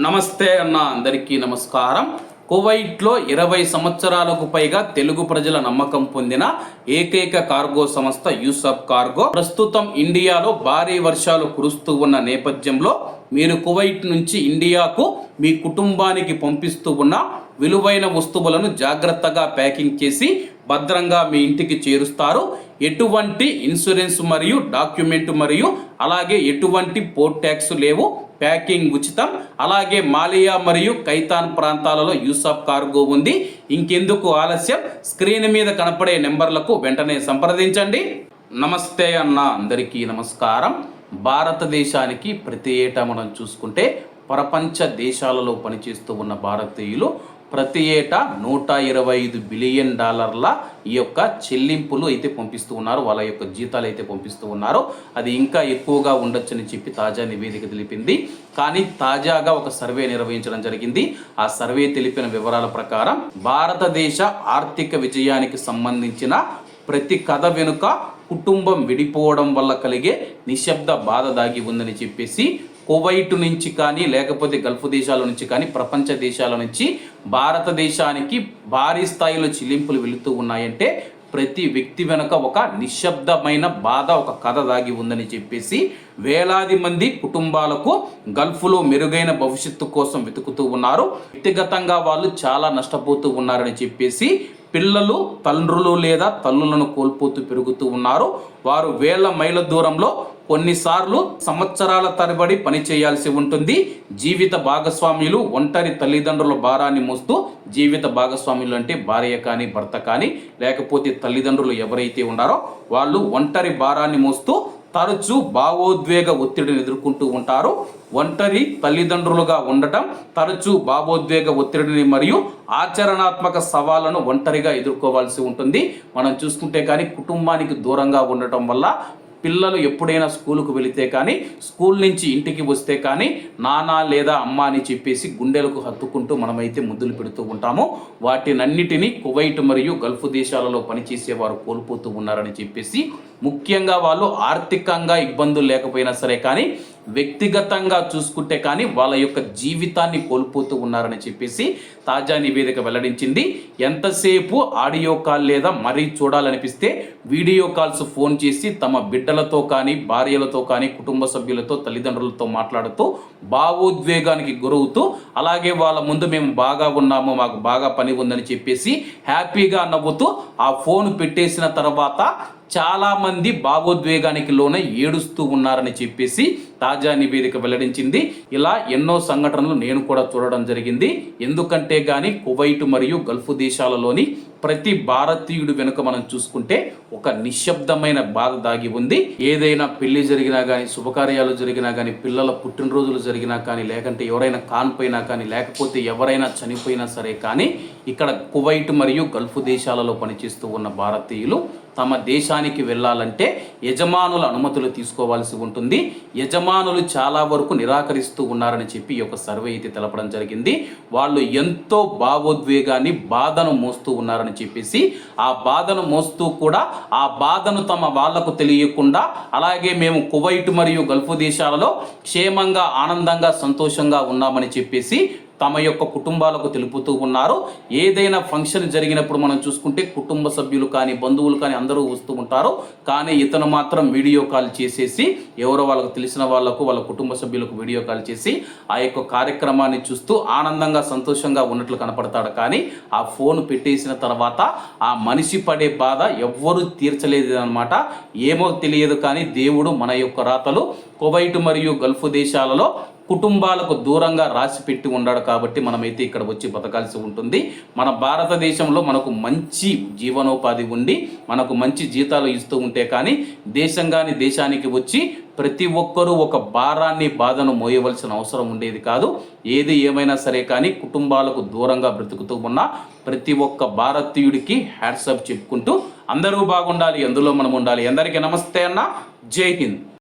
నమస్తే అన్న అందరికీ నమస్కారం. కువైట్లో ఇరవై సంవత్సరాలకు పైగా తెలుగు ప్రజల నమ్మకం పొందిన ఏకైక కార్గో సంస్థ యూసఫ్ కార్గో. ప్రస్తుతం ఇండియాలో భారీ వర్షాలు కురుస్తూ ఉన్న నేపథ్యంలో మీరు కువైట్ నుంచి ఇండియాకు మీ కుటుంబానికి పంపిస్తూ ఉన్న విలువైన వస్తువులను జాగ్రత్తగా ప్యాకింగ్ చేసి భద్రంగా మీ ఇంటికి చేరుస్తారు. ఎటువంటి ఇన్సూరెన్స్ మరియు డాక్యుమెంట్ మరియు అలాగే ఎటువంటి పోర్ట్ ట్యాక్స్ లేవు. ప్యాకింగ్ ఉచితం. అలాగే మాలియా మరియు కైతాన్ ప్రాంతాలలో యూస్ ఆఫ్ కార్గో ఉంది. ఇంకెందుకు ఆలస్యం? స్క్రీన్ మీద కనపడే నెంబర్లకు వెంటనే సంప్రదించండి. నమస్తే అన్న అందరికీ నమస్కారం. భారతదేశానికి ప్రతి ఏటా మనం చూసుకుంటే ప్రపంచ దేశాలలో పనిచేస్తూ ఉన్న భారతీయులు ప్రతి ఏటా నూట ఇరవై ఐదు బిలియన్ డాలర్ల ఈ యొక్క చెల్లింపులు అయితే పంపిస్తూ ఉన్నారు వాళ్ళ యొక్క జీతాలు అయితే పంపిస్తూ ఉన్నారు. అది ఇంకా ఎక్కువగా ఉండొచ్చని చెప్పి తాజా నివేదిక తెలిపింది. కానీ తాజాగా ఒక సర్వే నిర్వహించడం జరిగింది. ఆ సర్వే తెలిపిన వివరాల ప్రకారం భారతదేశ ఆర్థిక విజయానికి సంబంధించిన ప్రతి కథ వెనుక కుటుంబం విడిపోవడం వల్ల కలిగే నిశ్శబ్ద బాధ దాగి ఉందని చెప్పేసి కువైట్ నుంచి కానీ లేకపోతే గల్ఫ్ దేశాల నుంచి కానీ ప్రపంచ దేశాల నుంచి భారతదేశానికి భారీ స్థాయిలో చెల్లింపులు వెళుతూ ఉన్నాయంటే ప్రతి వ్యక్తి వెనుక ఒక నిశ్శబ్దమైన బాధ ఒక కథ దాగి ఉందని చెప్పేసి వేలాది మంది కుటుంబాలకు గల్ఫ్లో మెరుగైన భవిష్యత్తు కోసం వెతుకుతూ ఉన్నారు. వ్యక్తిగతంగా వాళ్ళు చాలా నష్టపోతూ ఉన్నారని చెప్పేసి పిల్లలు తండ్రులు లేదా తల్లులను కోల్పోతూ పెరుగుతూ ఉన్నారు. వారు వేల మైళ్ళ దూరంలో కొన్నిసార్లు సంవత్సరాల తరబడి పని చేయాల్సి ఉంటుంది. జీవిత భాగస్వామ్యులు ఒంటరి తల్లిదండ్రుల భారాన్ని మోస్తూ జీవిత భాగస్వాములు అంటే భార్య కానీ భర్త కానీ లేకపోతే తల్లిదండ్రులు ఎవరైతే ఉన్నారో వాళ్ళు ఒంటరి భారాన్ని మోస్తూ తరచూ భావోద్వేగ ఒత్తిడిని ఎదుర్కొంటూ ఉంటారు. ఒంటరి తల్లిదండ్రులుగా ఉండటం తరచూ భావోద్వేగ ఒత్తిడిని మరియు ఆచరణాత్మక సవాళ్ళను ఒంటరిగా ఎదుర్కోవాల్సి ఉంటుంది. మనం చూసుకుంటే కానీ కుటుంబానికి దూరంగా ఉండటం వల్ల పిల్లలు ఎప్పుడైనా స్కూలుకు వెళితే కానీ స్కూల్ నుంచి ఇంటికి వస్తే కానీ నాన్న లేదా అమ్మ అని చెప్పేసి గుండెలకు హత్తుకుంటూ మనమైతే ముద్దులు పెడుతూ ఉంటాము. వాటినన్నిటినీ కువైట్ మరియు గల్ఫ్ దేశాలలో పనిచేసే వారు కోల్పోతూ ఉన్నారని చెప్పేసి ముఖ్యంగా వాళ్ళు ఆర్థికంగా ఇబ్బందులు లేకపోయినా సరే కానీ వ్యక్తిగతంగా చూసుకుంటే కానీ వాళ్ళ యొక్క జీవితాన్ని కోల్పోతూ ఉన్నారని చెప్పేసి తాజా నివేదిక వెల్లడించింది. ఎంతసేపు ఆడియో కాల్ లేదా మరీ చూడాలనిపిస్తే వీడియో కాల్స్ ఫోన్ చేసి తమ బిడ్డలతో కానీ భార్యలతో కానీ కుటుంబ సభ్యులతో తల్లిదండ్రులతో మాట్లాడుతూ భావోద్వేగానికి గురవుతూ అలాగే వాళ్ళ ముందు మేము బాగా ఉన్నాము మాకు బాగా పని ఉందని చెప్పేసి హ్యాపీగా నవ్వుతూ ఆ ఫోన్ పెట్టేసిన తర్వాత చాలామంది భావోద్వేగానికి లోనే ఏడుస్తూ ఉన్నారని చెప్పేసి తాజా నివేదిక వెల్లడించింది. ఇలా ఎన్నో సంఘటనలు నేను కూడా చూడడం జరిగింది. ఎందుకంటే గాని కువైట్ మరియు గల్ఫ్ దేశాలలోని ప్రతి భారతీయుడు వెనుక మనం చూసుకుంటే ఒక నిశ్శబ్దమైన బాధ దాగి ఉంది. ఏదైనా పెళ్ళి జరిగినా కానీ శుభకార్యాలు జరిగినా కానీ పిల్లల పుట్టినరోజులు జరిగినా కానీ లేకంటే ఎవరైనా కాన్పోయినా కానీ లేకపోతే ఎవరైనా చనిపోయినా సరే కానీ ఇక్కడ కువైట్ మరియు గల్ఫ్ దేశాలలో పనిచేస్తూ ఉన్న భారతీయులు తమ దేశాన్ని దేశానికి వెళ్ళాలంటే యజమానుల అనుమతులు తీసుకోవాల్సి ఉంటుంది. యజమానులు చాలా వరకు నిరాకరిస్తూ ఉన్నారని చెప్పి ఈ యొక్క సర్వే అయితే తెలపడం జరిగింది. వాళ్ళు ఎంతో భావోద్వేగాన్ని బాధను మోస్తూ ఉన్నారని చెప్పేసి ఆ బాధను మోస్తూ కూడా ఆ బాధను తమ వాళ్ళకు తెలియకుండా అలాగే మేము కువైట్ మరియు గల్ఫ్ దేశాలలో క్షేమంగా ఆనందంగా సంతోషంగా ఉన్నామని చెప్పేసి తమ యొక్క కుటుంబాలకు తెలుపుతూ ఉన్నారు. ఏదైనా ఫంక్షన్ జరిగినప్పుడు మనం చూసుకుంటే కుటుంబ సభ్యులు కానీ బంధువులు కానీ అందరూ వస్తూ ఉంటారు. కానీ ఇతను మాత్రం వీడియో కాల్ చేసేసి ఎవరో వాళ్ళకు తెలిసిన వాళ్ళకు వాళ్ళ కుటుంబ సభ్యులకు వీడియో కాల్ చేసి ఆ యొక్క కార్యక్రమాన్ని చూస్తూ ఆనందంగా సంతోషంగా ఉన్నట్లు కనపడతాడు. కానీ ఆ ఫోన్ పెట్టేసిన తర్వాత ఆ మనిషి పడే బాధ ఎవ్వరూ తీర్చలేదు అనమాట ఏమో తెలియదు కానీ దేవుడు మన యొక్క రాతలు కువైట్ మరియు గల్ఫ్ దేశాలలో కుటుంబాలకు దూరంగా రాసి పెట్టి ఉన్నాడు కాబట్టి మనమైతే ఇక్కడ వచ్చి బతకాల్సి ఉంటుంది. మన భారతదేశంలో మనకు మంచి జీవనోపాధి ఉండి మనకు మంచి జీతాలు ఇస్తూ ఉంటే కానీ దేశం కానీ దేశానికి వచ్చి ప్రతి ఒక్కరూ ఒక భారాన్ని బాధను మోయవలసిన అవసరం ఉండేది కాదు. ఏది ఏమైనా సరే కానీ కుటుంబాలకు దూరంగా బ్రతుకుతూ ఉన్న ప్రతి ఒక్క భారతీయుడికి హ్యాట్సప్ చెప్పుకుంటూ అందరూ బాగుండాలి అందులో మనం ఉండాలి. అందరికీ నమస్తే అన్న. జై హింద్.